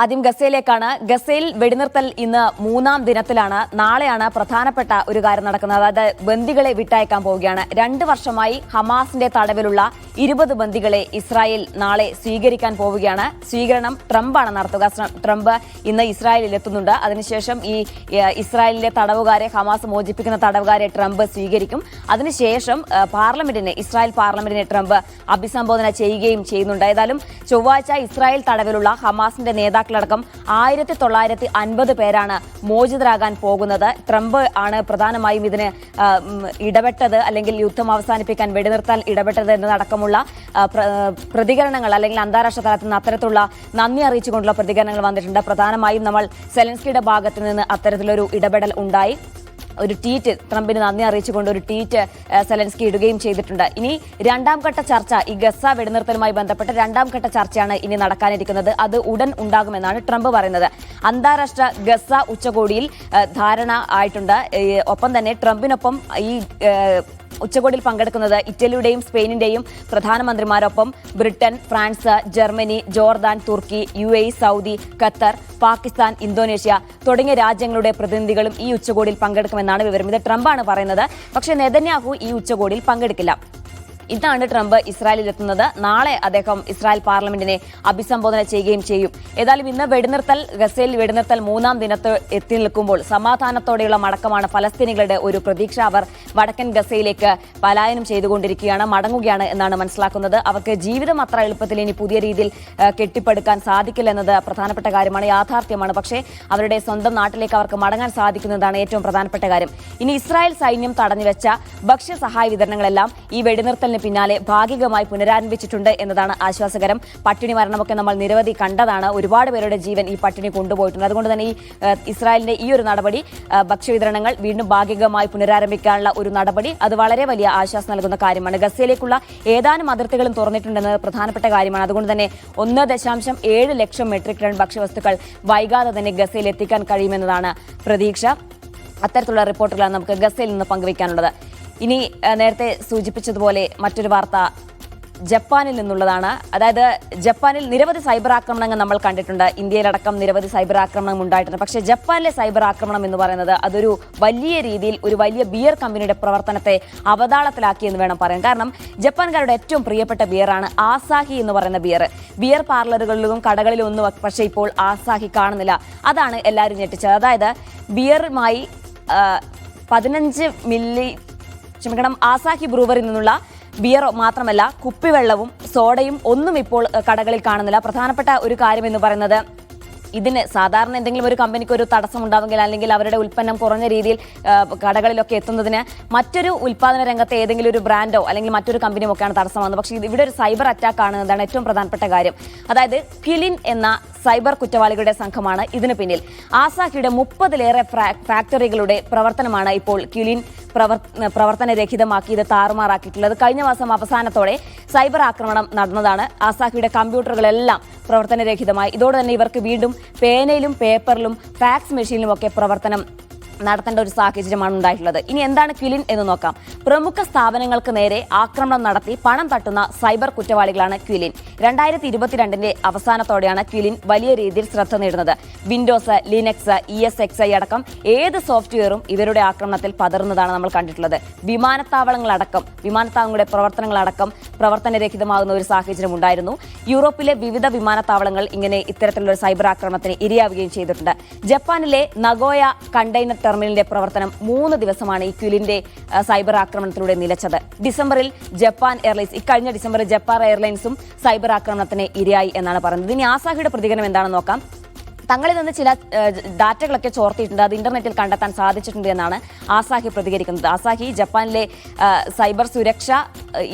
ആദ്യം ഗസയിലേക്കാണ്. ഗസയിൽ വെടിനിർത്തൽ ഇന്ന് മൂന്നാം ദിനത്തിലാണ്. നാളെയാണ് പ്രധാനപ്പെട്ട ഒരു കാര്യം നടക്കുന്നത്. അതായത് ബന്ദികളെ വിട്ടയക്കാൻ പോവുകയാണ്. രണ്ട് വർഷമായി ഹമാസിന്റെ തടവിലുള്ള ഇരുപത് ബന്ദികളെ ഇസ്രായേൽ നാളെ സ്വീകരിക്കാൻ പോവുകയാണ്. സ്വീകരണം ട്രംപാണ് നടത്തുക. ട്രംപ് ഇന്ന് ഇസ്രായേലിൽ എത്തുന്നുണ്ട്. അതിനുശേഷം ഈ ഇസ്രായേലിലെ തടവുകാരെ ഹമാസ് മോചിപ്പിക്കുന്ന തടവുകാരെ ട്രംപ് സ്വീകരിക്കും. അതിനുശേഷം പാർലമെന്റിനെ ഇസ്രായേൽ പാർലമെന്റിനെ ട്രംപ് അഭിസംബോധന ചെയ്യുകയും ചെയ്യുന്നുണ്ട്. ഏതായാലും ചൊവ്വാഴ്ച ഇസ്രായേൽ തടവിലുള്ള ഹമാസിന്റെ നേതാക്കളടക്കം ആയിരത്തി തൊള്ളായിരത്തി അൻപത് പേരാണ് മോചിതരാകാൻ പോകുന്നത്. ട്രംപ് ആണ് പ്രധാനമായും ഇതിന് ഇടപെട്ടത് അല്ലെങ്കിൽ യുദ്ധം അവസാനിപ്പിക്കാൻ വെടിനിർത്താൻ ഇടപെട്ടത് എന്നതടക്കമുള്ള പ്രതികരണങ്ങൾ അല്ലെങ്കിൽ അന്താരാഷ്ട്ര തലത്തിൽ നിന്ന് അത്തരത്തിലുള്ള നന്ദി അറിയിച്ചുകൊണ്ടുള്ള പ്രതികരണങ്ങൾ വന്നിട്ടുണ്ട്. പ്രധാനമായും നമ്മൾ സെലൻസ്കിയുടെ ഭാഗത്ത് നിന്ന് അത്തരത്തിലൊരു ഇടപെടൽ ഉണ്ടായി. ഒരു ട്വീറ്റ് ട്രംപിന് നന്ദി അറിയിച്ചുകൊണ്ട് ഒരു ട്വീറ്റ് സെലൻസ്കി ഇടുകയും ചെയ്തിട്ടുണ്ട്. ഇനി രണ്ടാം ഘട്ട ചർച്ച ഈ ഗസ വെടിനിർത്തലുമായി ബന്ധപ്പെട്ട് രണ്ടാം ഘട്ട ചർച്ചയാണ് ഇനി നടക്കാനിരിക്കുന്നത്. അത് ഉടൻ ഉണ്ടാകുമെന്നാണ് ട്രംപ് പറയുന്നത്. അന്താരാഷ്ട്ര ഗസ ഉച്ചകോടിയിൽ ധാരണ ആയിട്ടുണ്ട്. ഒപ്പം തന്നെ ട്രംപിനൊപ്പം ഈ ഉച്ചകോടിയിൽ പങ്കെടുക്കുന്നത് ഇറ്റലിയുടെയും സ്പെയിനിന്റെയും പ്രധാനമന്ത്രിമാരൊപ്പം Britain France Germany Jordan Turkey U A Saudi Qatar Pakistan Indonesia തുടങ്ങിയ രാജ്യങ്ങളുടെ പ്രതിനിധികളും ഈ ഉച്ചകോടിയിൽ പങ്കെടുക്കുമെന്നാണ് വിവരം. ഇത് ട്രംപാണ് പറയുന്നത്. പക്ഷേ നെതന്യാഹു ഈ ഉച്ചകോടിയിൽ പങ്കെടുക്കില്ല. ഇതാണ് ട്രംപ് ഇസ്രായേലിൽ എത്തുന്നത് നാളെ അദ്ദേഹം ഇസ്രായേൽ പാർലമെന്റിനെ അഭിസംബോധന ചെയ്യുകയും ചെയ്യും. ഏതായാലും ഇന്ന് വെടിനിർത്തൽ ഗസയിൽ വെടിനിർത്തൽ മൂന്നാം ദിനത്ത് എത്തി നിൽക്കുമ്പോൾ സമാധാനത്തോടെയുള്ള മടക്കമാണ് ഫലസ്തീനികളുടെ ഒരു പ്രതീക്ഷ. അവർ വടക്കൻ ഗസയിലേക്ക് പലായനം ചെയ്തുകൊണ്ടിരിക്കുകയാണ് മടങ്ങുകയാണ് എന്നാണ് മനസ്സിലാക്കുന്നത്. അവർക്ക് ജീവിതം അത്ര എളുപ്പത്തിൽ ഇനി പുതിയ രീതിയിൽ കെട്ടിപ്പടുക്കാൻ സാധിക്കില്ല എന്നത് പ്രധാനപ്പെട്ട കാര്യമാണ് യാഥാർത്ഥ്യമാണ്. പക്ഷേ അവരുടെ സ്വന്തം നാട്ടിലേക്ക് അവർക്ക് മടങ്ങാൻ സാധിക്കുന്നതാണ് ഏറ്റവും പ്രധാനപ്പെട്ട കാര്യം. ഇനി ഇസ്രായേൽ സൈന്യം തടഞ്ഞുവെച്ച ഭക്ഷ്യസഹായ വിതരണങ്ങളെല്ലാം ഈ വെടിനിർത്തലിന് പിന്നാലെ ഭാഗികമായി പുനരാരംഭിച്ചിട്ടുണ്ട് എന്നതാണ് ആശ്വാസകരം. പട്ടിണി മരണമൊക്കെ നമ്മൾ നിരവധി കണ്ടതാണ്. ഒരുപാട് പേരുടെ ജീവൻ ഈ പട്ടിണി കൊണ്ടുപോയിട്ടുണ്ട്. അതുകൊണ്ട് തന്നെ ഈ ഇസ്രായേലിന്റെ ഈ ഒരു നടപടി ഭക്ഷ്യവിതരണങ്ങൾ വീണ്ടും ഭാഗികമായി പുനരാരംഭിക്കാനുള്ള ഒരു നടപടി അത് വളരെ വലിയ ആശ്വാസം നൽകുന്ന കാര്യമാണ്. ഗസയിലേക്കുള്ള ഏതാനും അതിർത്തികളും തുറന്നിട്ടുണ്ടെന്നത് പ്രധാനപ്പെട്ട കാര്യമാണ്. അതുകൊണ്ട് തന്നെ ഒന്ന് ദശാംശം ഏഴ് ലക്ഷം മെട്രിക് ടൺ ഭക്ഷ്യവസ്തുക്കൾ വൈകാതെ തന്നെ ഗസയിൽ എത്തിക്കാൻ കഴിയുമെന്നതാണ് പ്രതീക്ഷ. അത്തരത്തിലുള്ള റിപ്പോർട്ടുകളാണ് നമുക്ക് ഗസയിൽ നിന്ന് പങ്കുവയ്ക്കാനുള്ളത്. ഇനി നേരത്തെ സൂചിപ്പിച്ചതുപോലെ മറ്റൊരു വാർത്ത ജപ്പാനിൽ നിന്നുള്ളതാണ്. അതായത് ജപ്പാനിൽ നിരവധി സൈബർ ആക്രമണങ്ങൾ നമ്മൾ കണ്ടിട്ടുണ്ട്. ഇന്ത്യയിലടക്കം നിരവധി സൈബർ ആക്രമണം ഉണ്ടായിട്ടുണ്ട്. പക്ഷേ ജപ്പാനിലെ സൈബർ ആക്രമണം എന്ന് പറയുന്നത് അതൊരു വലിയ രീതിയിൽ ഒരു വലിയ ബിയർ കമ്പനിയുടെ പ്രവർത്തനത്തെ അവതാളത്തിലാക്കി എന്ന് വേണം പറയാൻ. കാരണം ജപ്പാൻകാരുടെ ഏറ്റവും പ്രിയപ്പെട്ട ബിയറാണ് ആസാഹി എന്ന് പറയുന്ന ബിയർ. ബിയർ പാർലറുകളിലും കടകളിലും ഒന്നും പക്ഷേ ഇപ്പോൾ ആസാഹി കാണുന്നില്ല. അതാണ് എല്ലാവരും ഞെട്ടിച്ചത്. അതായത് ബിയറുമായി പതിനഞ്ച് മില്ലി ക്ഷമിക്കണം ആസാഹി ബ്രൂവറിൽ നിന്നുള്ള ബിയർ മാത്രമല്ല കുപ്പിവെള്ളവും സോഡയും ഒന്നും ഇപ്പോൾ കടകളിൽ കാണുന്നില്ല. പ്രധാനപ്പെട്ട ഒരു കാര്യം എന്ന് പറയുന്നത് ഇതിന് സാധാരണ എന്തെങ്കിലും ഒരു കമ്പനിക്ക് ഒരു തടസ്സം ഉണ്ടാവുമെങ്കിൽ അല്ലെങ്കിൽ അവരുടെ ഉൽപ്പന്നം കുറഞ്ഞ രീതിയിൽ കടകളിലൊക്കെ എത്തുന്നതിന് മറ്റൊരു ഉൽപ്പാദന രംഗത്തെ ഏതെങ്കിലും ഒരു ബ്രാൻഡോ അല്ലെങ്കിൽ മറ്റൊരു കമ്പനിയോ ഒക്കെയാണ് തടസ്സമാകുന്നത് പക്ഷേ ഇവിടെ ഒരു സൈബർ അറ്റാക്ക് ആണ് എന്നതാണ് ഏറ്റവും പ്രധാനപ്പെട്ട കാര്യം. അതായത് ഫിലിൻ എന്ന സൈബർ കുറ്റവാളികളുടെ സംഘമാണ് ഇതിന് പിന്നിൽ. ആസാഹിയുടെ മുപ്പതിലേറെ ഫാക്ടറികളുടെ പ്രവർത്തനമാണ് ഇപ്പോൾ പ്രവർത്തന പ്രവർത്തനരഹിതമാക്കി ഇത് താറുമാറാക്കിയിട്ടുള്ളത്. കഴിഞ്ഞ മാസം അവസാനത്തോടെ സൈബർ ആക്രമണം നടന്നതാണ്. ആസാഖിയുടെ കമ്പ്യൂട്ടറുകളെല്ലാം പ്രവർത്തനരഹിതമായി. ഇതോടെ തന്നെ ഇവർക്ക് വീണ്ടും പേനയിലും പേപ്പറിലും ഫാക്സ് മെഷീനിലും ഒക്കെ പ്രവർത്തനം നടത്തേണ്ട ഒരു സാഹചര്യമാണ് ഉണ്ടായിട്ടുള്ളത്. ഇനി എന്താണ് ക്വിലിൻ എന്ന് നോക്കാം. പ്രമുഖ സ്ഥാപനങ്ങൾക്ക് നേരെ ആക്രമണം നടത്തി പണം തട്ടുന്ന സൈബർ കുറ്റവാളികളാണ് ക്വിലിൻ. രണ്ടായിരത്തി ഇരുപത്തിരണ്ടിന്റെ അവസാനത്തോടെയാണ് ക്വിലിൻ വലിയ രീതിയിൽ ശ്രദ്ധ നേടുന്നത്. Windows Linux E S X I അടക്കം ഏത് സോഫ്റ്റ്വെയറും ഇവരുടെ ആക്രമണത്തിൽ പതറുന്നതാണ് നമ്മൾ കണ്ടിട്ടുള്ളത്. വിമാനത്താവളങ്ങളടക്കം വിമാനത്താവളങ്ങളുടെ പ്രവർത്തനങ്ങളടക്കം പ്രവർത്തനരഹിതമാകുന്ന ഒരു സാഹചര്യം ഉണ്ടായിരുന്നു. യൂറോപ്പിലെ വിവിധ വിമാനത്താവളങ്ങൾ ഇങ്ങനെ ഇത്തരത്തിലുള്ള സൈബർ ആക്രമണത്തിന് ഇരയാവുകയും ചെയ്തിട്ടുണ്ട്. ജപ്പാനിലെ നഗോയ കണ്ടെയ്നർ ടെർമിനലിന്റെ പ്രവർത്തനം മൂന്ന് ദിവസമാണ് ഈ സൈബർ ആക്രമണത്തിലൂടെ നിലച്ചത്. ഡിസംബറിൽ ജപ്പാൻ എയർലൈൻസ് ഇക്കഴിഞ്ഞ ഡിസംബറിൽ ജപ്പാൻ എയർലൈൻസും സൈബർ ആക്രമണത്തിന് ഇരയായി എന്നാണ് പറയുന്നത്. ഇനി ആസാഹിയുടെ പ്രതികരണം എന്താണെന്ന് നോക്കാം. തങ്ങളിൽ നിന്ന് ചില ഡാറ്റകളൊക്കെ ചോർത്തിയിട്ടുണ്ട്. അത് ഇന്റർനെറ്റിൽ കണ്ടെത്താൻ സാധിച്ചിട്ടുണ്ട് എന്നാണ് ആസാഹി പ്രതികരിക്കുന്നത്. ആസാഹി ജപ്പാനിലെ സൈബർ സുരക്ഷ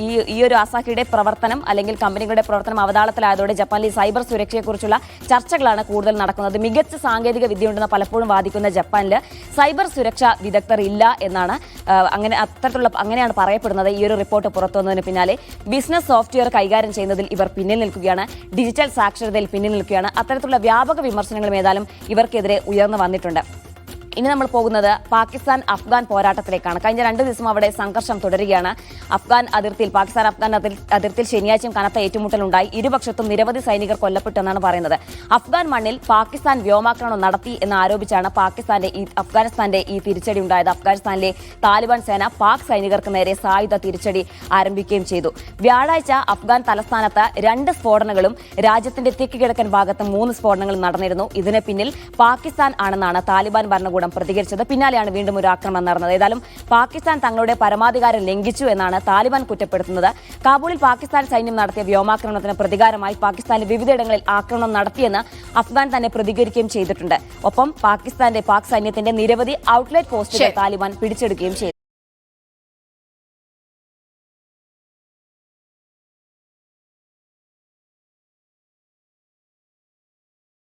ഈ ഈ ഒരു ആസാഹിയുടെ പ്രവർത്തനം അല്ലെങ്കിൽ കമ്പനികളുടെ പ്രവർത്തനം അവതാളത്തിലായതോടെ ജപ്പാനിലെ സൈബർ സുരക്ഷയെക്കുറിച്ചുള്ള ചർച്ചകളാണ് കൂടുതൽ നടക്കുന്നത്. മികച്ച സാങ്കേതിക വിദ്യ വിദ്യയുണ്ടെന്ന് പലപ്പോഴും വാദിക്കുന്ന ജപ്പാനിൽ സൈബർ സുരക്ഷ വിദഗ്ധർ ഇല്ല എന്നാണ് അങ്ങനെ അത്തരത്തിലുള്ള അങ്ങനെയാണ് പറയപ്പെടുന്നത്. ഈ ഒരു റിപ്പോർട്ട് പുറത്തു വന്നതിന് പിന്നാലെ ബിസിനസ് സോഫ്റ്റ്വെയർ കൈകാര്യം ചെയ്യുന്നതിൽ ഇവർ പിന്നിൽ നിൽക്കുകയാണ്. ഡിജിറ്റൽ സാക്ഷരതയിൽ പിന്നിൽ നിൽക്കുകയാണ്. അത്തരത്തിലുള്ള വ്യാപക വിമർശനങ്ങളും ഏതായാലും ഇവർക്കെതിരെ ഉയർന്നു വന്നിട്ടുണ്ട്. ഇനി നമ്മൾ പോകുന്നത് പാകിസ്ഥാൻ അഫ്ഗാൻ പോരാട്ടത്തിലേക്കാണ്. കഴിഞ്ഞ രണ്ട് ദിവസം അവിടെ സംഘർഷം തുടരുകയാണ്. അഫ്ഗാൻ അതിർത്തിയിൽ പാകിസ്ഥാൻ അഫ്ഗാൻ അതിർ- അതിർത്തിയിൽ ശനിയാഴ്ചയും കനത്ത ഏറ്റുമുട്ടലുണ്ടായി. ഇരുപക്ഷത്തും നിരവധി സൈനികർ കൊല്ലപ്പെട്ടെന്നാണ് പറയുന്നത്. അഫ്ഗാൻ മണ്ണിൽ പാകിസ്ഥാൻ വ്യോമാക്രമണം നടത്തി എന്ന് ആരോപിച്ചാണ് പാകിസ്ഥാന്റെ ഈ അഫ്ഗാനിസ്ഥാന്റെ ഈ തിരിച്ചടി ഉണ്ടായത്. അഫ്ഗാനിസ്ഥാനിലെ താലിബാൻ സേന പാക് സൈനികർക്ക് നേരെ സായുധ തിരിച്ചടി ആരംഭിക്കുകയും ചെയ്തു. വ്യാഴാഴ്ച അഫ്ഗാൻ തലസ്ഥാനത്ത് രണ്ട് സ്ഫോടനങ്ങളും രാജ്യത്തിന്റെ തെക്ക് കിഴക്കൻ ഭാഗത്ത് മൂന്ന് സ്ഫോടനങ്ങളും നടന്നിരുന്നു. ഇതിന് പിന്നിൽ പാകിസ്ഥാൻ ആണെന്നാണ് താലിബാൻ ഭരണകൂടം പ്രതികരിച്ചത്. പിന്നാലെയാണ് വീണ്ടും ഒരു ആക്രമണം നടന്നത്. ഏതായാലും പാകിസ്ഥാൻ തങ്ങളുടെ പരമാധികാരം ലംഘിച്ചു എന്നാണ് താലിബാൻ കുറ്റപ്പെടുത്തുന്നത്. കാബൂളിൽ പാകിസ്ഥാൻ സൈന്യം നടത്തിയ വ്യോമാക്രമണത്തിന് പ്രതികാരമായി പാകിസ്ഥാൻ വിവിധയിടങ്ങളിൽ ആക്രമണം നടത്തിയെന്ന് അഫ്ഗാൻ തന്നെ പ്രതികരിക്കുകയും ചെയ്തിട്ടുണ്ട്. ഒപ്പം പാകിസ്ഥാന്റെ പാക് സൈന്യത്തിന്റെ നിരവധി ഔട്ട്ലെറ്റ് പോസ്റ്റുകൾ. താലിബാൻ പിടിച്ചെടുക്കുകയും ചെയ്തു.